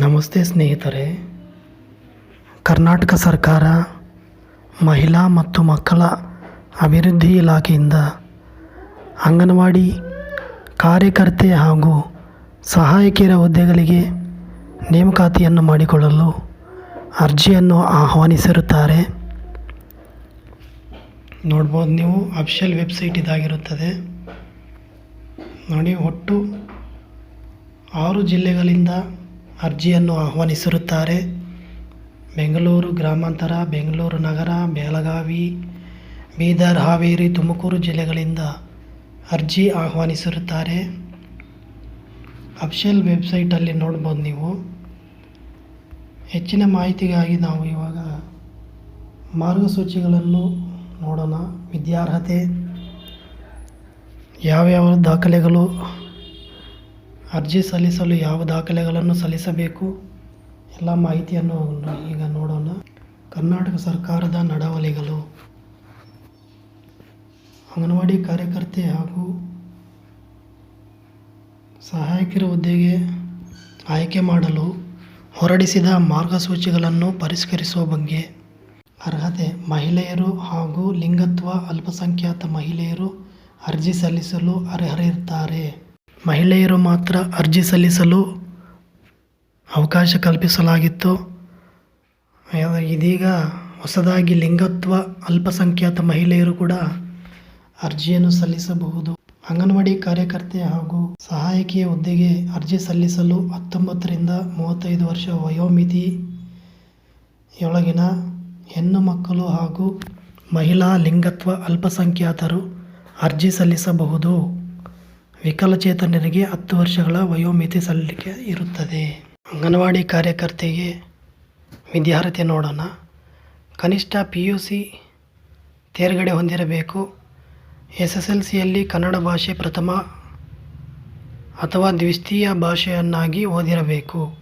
ನಮಸ್ತೆ ಸ್ನೇಹಿತರೆ. ಕರ್ನಾಟಕ ಸರ್ಕಾರ ಮಹಿಳಾ ಮತ್ತು ಮಕ್ಕಳ ಅಭಿವೃದ್ಧಿ ಇಲಾಖೆಯಿಂದ ಅಂಗನವಾಡಿ ಕಾರ್ಯಕರ್ತೆ ಹಾಗೂ ಸಹಾಯಕಿಯರ ಹುದ್ದೆಗಳಿಗೆ ನೇಮಕಾತಿಯನ್ನು ಮಾಡಿಕೊಳ್ಳಲು ಅರ್ಜಿಯನ್ನು ಆಹ್ವಾನಿಸಿರುತ್ತಾರೆ. ನೋಡ್ಬೋದು ನೀವು, ಅಫಿಷಿಯಲ್ ವೆಬ್ಸೈಟ್ ಇದಾಗಿರುತ್ತದೆ. ನೋಡಿ, ಒಟ್ಟು ಆರು ಜಿಲ್ಲೆಗಳಿಂದ ಅರ್ಜಿಯನ್ನು ಆಹ್ವಾನಿಸಿರುತ್ತಾರೆ. ಬೆಂಗಳೂರು ಗ್ರಾಮಾಂತರ, ಬೆಂಗಳೂರು ನಗರ, ಬೆಳಗಾವಿ, ಬೀದರ್, ಹಾವೇರಿ, ತುಮಕೂರು ಜಿಲ್ಲೆಗಳಿಂದ ಅರ್ಜಿ ಆಹ್ವಾನಿಸಿರುತ್ತಾರೆ. ಅಫಿಷಿಯಲ್ ವೆಬ್ಸೈಟಲ್ಲಿ ನೋಡ್ಬೋದು ನೀವು. ಹೆಚ್ಚಿನ ಮಾಹಿತಿಗಾಗಿ ನಾವು ಇವಾಗ ಮಾರ್ಗಸೂಚಿಗಳನ್ನು ನೋಡೋಣ. ವಿದ್ಯಾರ್ಹತೆ, ಯಾವ್ಯಾವ ದಾಖಲೆಗಳು ಅರ್ಜಿ ಸಲ್ಲಿಸಲು ಯಾವ ದಾಖಲೆಗಳನ್ನು ಸಲ್ಲಿಸಬೇಕು? ಎಲ್ಲ ಮಾಹಿತಿಯನ್ನು ಈಗ ನೋಡೋಣ. ಕರ್ನಾಟಕ ಸರ್ಕಾರದ ನಡವಳಿಗಳು. ಅಂಗನವಾಡಿ ಕಾರ್ಯಕರ್ತೆ ಹಾಗೂ ಸಹಾಯಕಿಯರ ಹುದ್ದೆಗೆ ಆಯ್ಕೆ ಮಾಡಲು ಹೊರಡಿಸಿದ ಮಾರ್ಗಸೂಚಿಗಳನ್ನು ಪರಿಷ್ಕರಿಸುವ ಬಗ್ಗೆ ಅರ್ಹತೆ ಮಹಿಳೆಯರು ಹಾಗೂ ಲಿಂಗತ್ವ ಅಲ್ಪಸಂಖ್ಯಾತ ಮಹಿಳೆಯರು ಅರ್ಜಿ ಸಲ್ಲಿಸಲು ಅರ್ಹರಿರ್ತಾರೆ ಮಹಿಳೆಯರು ಮಾತ್ರ ಅರ್ಜಿ ಸಲ್ಲಿಸಲು ಅವಕಾಶ ಕಲ್ಪಿಸಲಾಗಿತ್ತು. ಇದೀಗ ಹೊಸದಾಗಿ ಲಿಂಗತ್ವ ಅಲ್ಪಸಂಖ್ಯಾತ ಮಹಿಳೆಯರು ಕೂಡ ಅರ್ಜಿಯನ್ನು ಸಲ್ಲಿಸಬಹುದು. ಅಂಗನವಾಡಿ ಕಾರ್ಯಕರ್ತೆ ಹಾಗೂ ಸಹಾಯಕಿಯ ಹುದ್ದೆಗೆ ಅರ್ಜಿ ಸಲ್ಲಿಸಲು ಹತ್ತೊಂಬತ್ತರಿಂದ ಮೂವತ್ತೈದು ವರ್ಷ ವಯೋಮಿತಿಯೊಳಗಿನ ಹೆಣ್ಣು ಮಕ್ಕಳು ಹಾಗೂ ಮಹಿಳಾ ಲಿಂಗತ್ವ ಅಲ್ಪಸಂಖ್ಯಾತರು ಅರ್ಜಿ ಸಲ್ಲಿಸಬಹುದು. ವಿಕಲಚೇತನರಿಗೆ ಹತ್ತು ವರ್ಷಗಳ ವಯೋಮಿತಿ ಸಲ್ಲಿಕೆ ಇರುತ್ತದೆ. ಅಂಗನವಾಡಿ ಕಾರ್ಯಕರ್ತೆಗೆ ವಿದ್ಯಾರ್ಹತೆ ನೋಡೋಣ. ಕನಿಷ್ಠ ಪಿ ಯು ಸಿ ತೇರ್ಗಡೆ ಹೊಂದಿರಬೇಕು. ಎಸ್ ಎಸ್ ಎಲ್ ಸಿಯಲ್ಲಿ ಕನ್ನಡ ಭಾಷೆ ಪ್ರಥಮ ಅಥವಾ ದ್ವಿತೀಯ ಭಾಷೆಯನ್ನಾಗಿ ಓದಿರಬೇಕು.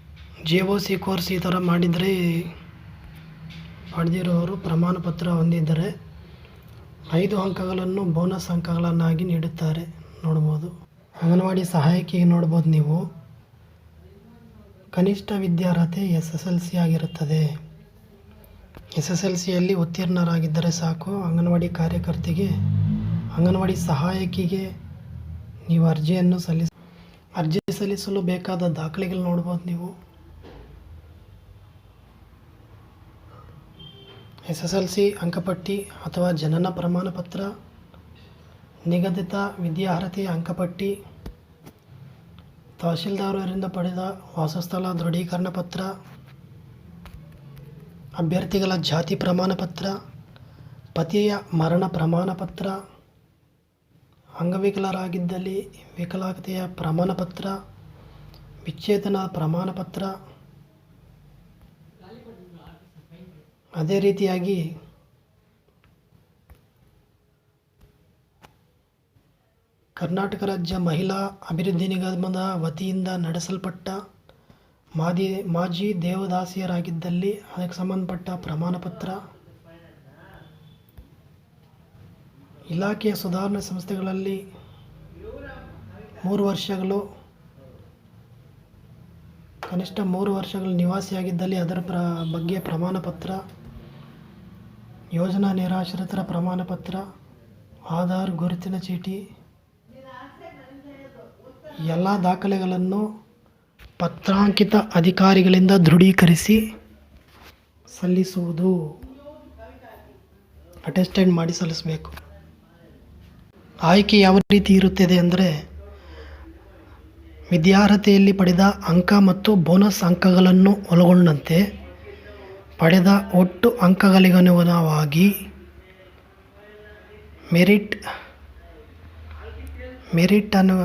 ಜೆ ಒ ಸಿ ಕೋರ್ಸ್ ಈ ಥರ ಮಾಡಿದರೆ ಪಡೆದಿರುವವರು ಪ್ರಮಾಣ ಪತ್ರ ಹೊಂದಿದ್ದರೆ ಐದು ಅಂಕಗಳನ್ನು ಬೋನಸ್ ಅಂಕಗಳನ್ನಾಗಿ ನೀಡುತ್ತಾರೆ. ನೋಡ್ಬೋದು. ಅಂಗನವಾಡಿ ಸಹಾಯಕಿಗೆ ನೋಡ್ಬೋದು ನೀವು. ಕನಿಷ್ಠ ವಿದ್ಯಾರ್ಹತೆ ಎಸ್ ಎಸ್ ಎಲ್ ಸಿ ಆಗಿರುತ್ತದೆ. ಎಸ್ ಎಸ್ ಎಲ್ ಸಿಯಲ್ಲಿ ಉತ್ತೀರ್ಣರಾಗಿದ್ದರೆ ಸಾಕು. ಅಂಗನವಾಡಿ ಕಾರ್ಯಕರ್ತೆಗೆ, ಅಂಗನವಾಡಿ ಸಹಾಯಕಿಗೆ ನೀವು ಅರ್ಜಿಯನ್ನು ಸಲ್ಲಿಸ, ಅರ್ಜಿ ಸಲ್ಲಿಸಲು ಬೇಕಾದ ದಾಖಲೆಗಳು ನೋಡ್ಬೋದು ನೀವು. ಎಸ್ ಎಸ್ ಎಲ್ ಸಿ ಅಂಕಪಟ್ಟಿ ಅಥವಾ ಜನನ ಪ್ರಮಾಣಪತ್ರ, ನಿಗದಿತ ವಿದ್ಯಾರ್ಹತೆಯ ಅಂಕಪಟ್ಟಿ ತಹಶೀಲ್ದಾರರಿಂದ ಪಡೆದ ವಾಸಸ್ಥಳ ದೃಢೀಕರಣ ಪತ್ರ, ಅಭ್ಯರ್ಥಿಗಳ ಜಾತಿ ಪ್ರಮಾಣ ಪತ್ರ, ಪತಿಯ ಮರಣ ಪ್ರಮಾಣ ಪತ್ರ, ಅಂಗವಿಕಲರಾಗಿದ್ದಲ್ಲಿ ವಿಕಲಾಂಗತೆಯ ಪ್ರಮಾಣ ಪತ್ರ, ವಿಚ್ಛೇದನ ಪ್ರಮಾಣ ಪತ್ರ. ಅದೇ ರೀತಿಯಾಗಿ ಕರ್ನಾಟಕ ರಾಜ್ಯ ಮಹಿಳಾ ಅಭಿವೃದ್ಧಿ ನಿಗಮದ ವತಿಯಿಂದ ನಡೆಸಲ್ಪಟ್ಟ ಮಾದಿ ಮಾಜಿ ದೇವದಾಸಿಯರಾಗಿದ್ದಲ್ಲಿ ಅದಕ್ಕೆ ಸಂಬಂಧಪಟ್ಟ ಪ್ರಮಾಣಪತ್ರ ಇಲಾಖೆಯ ಸುಧಾರಣಾ ಸಂಸ್ಥೆಗಳಲ್ಲಿ ಮೂರು ವರ್ಷಗಳು, ಕನಿಷ್ಠ ಮೂರು ವರ್ಷಗಳು ನಿವಾಸಿಯಾಗಿದ್ದಲ್ಲಿ ಅದರ ಪ್ರ ಬಗ್ಗೆ ಪ್ರಮಾಣ ಪತ್ರ, ಯೋಜನಾ ನಿರಾಶ್ರಿತರ ಪ್ರಮಾಣಪತ್ರ ಆಧಾರ್ ಗುರುತಿನ ಚೀಟಿ ಎಲ್ಲ ದಾಖಲೆಗಳನ್ನು ಪತ್ರಾಂಕಿತ ಅಧಿಕಾರಿಗಳಿಂದ ದೃಢೀಕರಿಸಿ ಸಲ್ಲಿಸುವುದು ಅಟೆಸ್ಟೆಂಟ್ ಮಾಡಿ ಸಲ್ಲಿಸಬೇಕು. ಆಯ್ಕೆ ಯಾವ ರೀತಿ ಇರುತ್ತದೆ ಅಂದರೆ ವಿದ್ಯಾರ್ಹತೆಯಲ್ಲಿ ಪಡೆದ ಅಂಕ ಮತ್ತು ಬೋನಸ್ ಅಂಕಗಳನ್ನು ಒಳಗೊಂಡಂತೆ ಪಡೆದ ಒಟ್ಟು ಅಂಕಗಳಿಗನುಗುಣವಾಗಿ ಮೆರಿಟ್ ಮೆರಿಟ್ ಅನು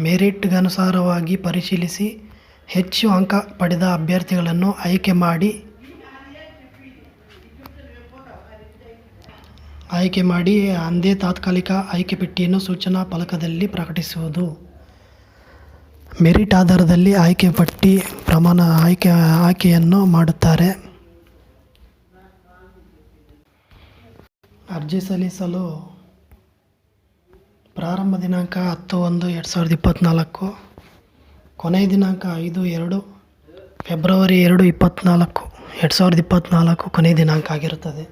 ಮೆರಿಟ್ಗನುಸಾರವಾಗಿ ಪರಿಶೀಲಿಸಿ ಹೆಚ್ಚು ಅಂಕ ಪಡೆದ ಅಭ್ಯರ್ಥಿಗಳನ್ನು ಆಯ್ಕೆ ಮಾಡಿ ಆಯ್ಕೆ ಮಾಡಿ ಅಂದೇ ತಾತ್ಕಾಲಿಕ ಆಯ್ಕೆ ಪಟ್ಟಿಯನ್ನು ಸೂಚನಾ ಫಲಕದಲ್ಲಿ ಪ್ರಕಟಿಸುವುದು. ಮೆರಿಟ್ ಆಧಾರದಲ್ಲಿ ಆಯ್ಕೆ ಪಟ್ಟಿ ಪ್ರಮಾಣ ಆಯ್ಕೆ ಆಯ್ಕೆಯನ್ನು ಮಾಡುತ್ತಾರೆ. ಅರ್ಜಿ ಸಲ್ಲಿಸಲು ಪ್ರಾರಂಭ ದಿನಾಂಕ ಹತ್ತು ಒಂದು ಎರಡು ಸಾವಿರದ ಇಪ್ಪತ್ತ್ನಾಲ್ಕು ಕೊನೆಯ ದಿನಾಂಕ ಐದು ಎರಡು ಫೆಬ್ರವರಿ ಎರಡು ಇಪ್ಪತ್ತ್ನಾಲ್ಕು ಎರಡು ಸಾವಿರದ ಇಪ್ಪತ್ತ್ನಾಲ್ಕು ಕೊನೆಯ ದಿನಾಂಕ ಆಗಿರುತ್ತದೆ.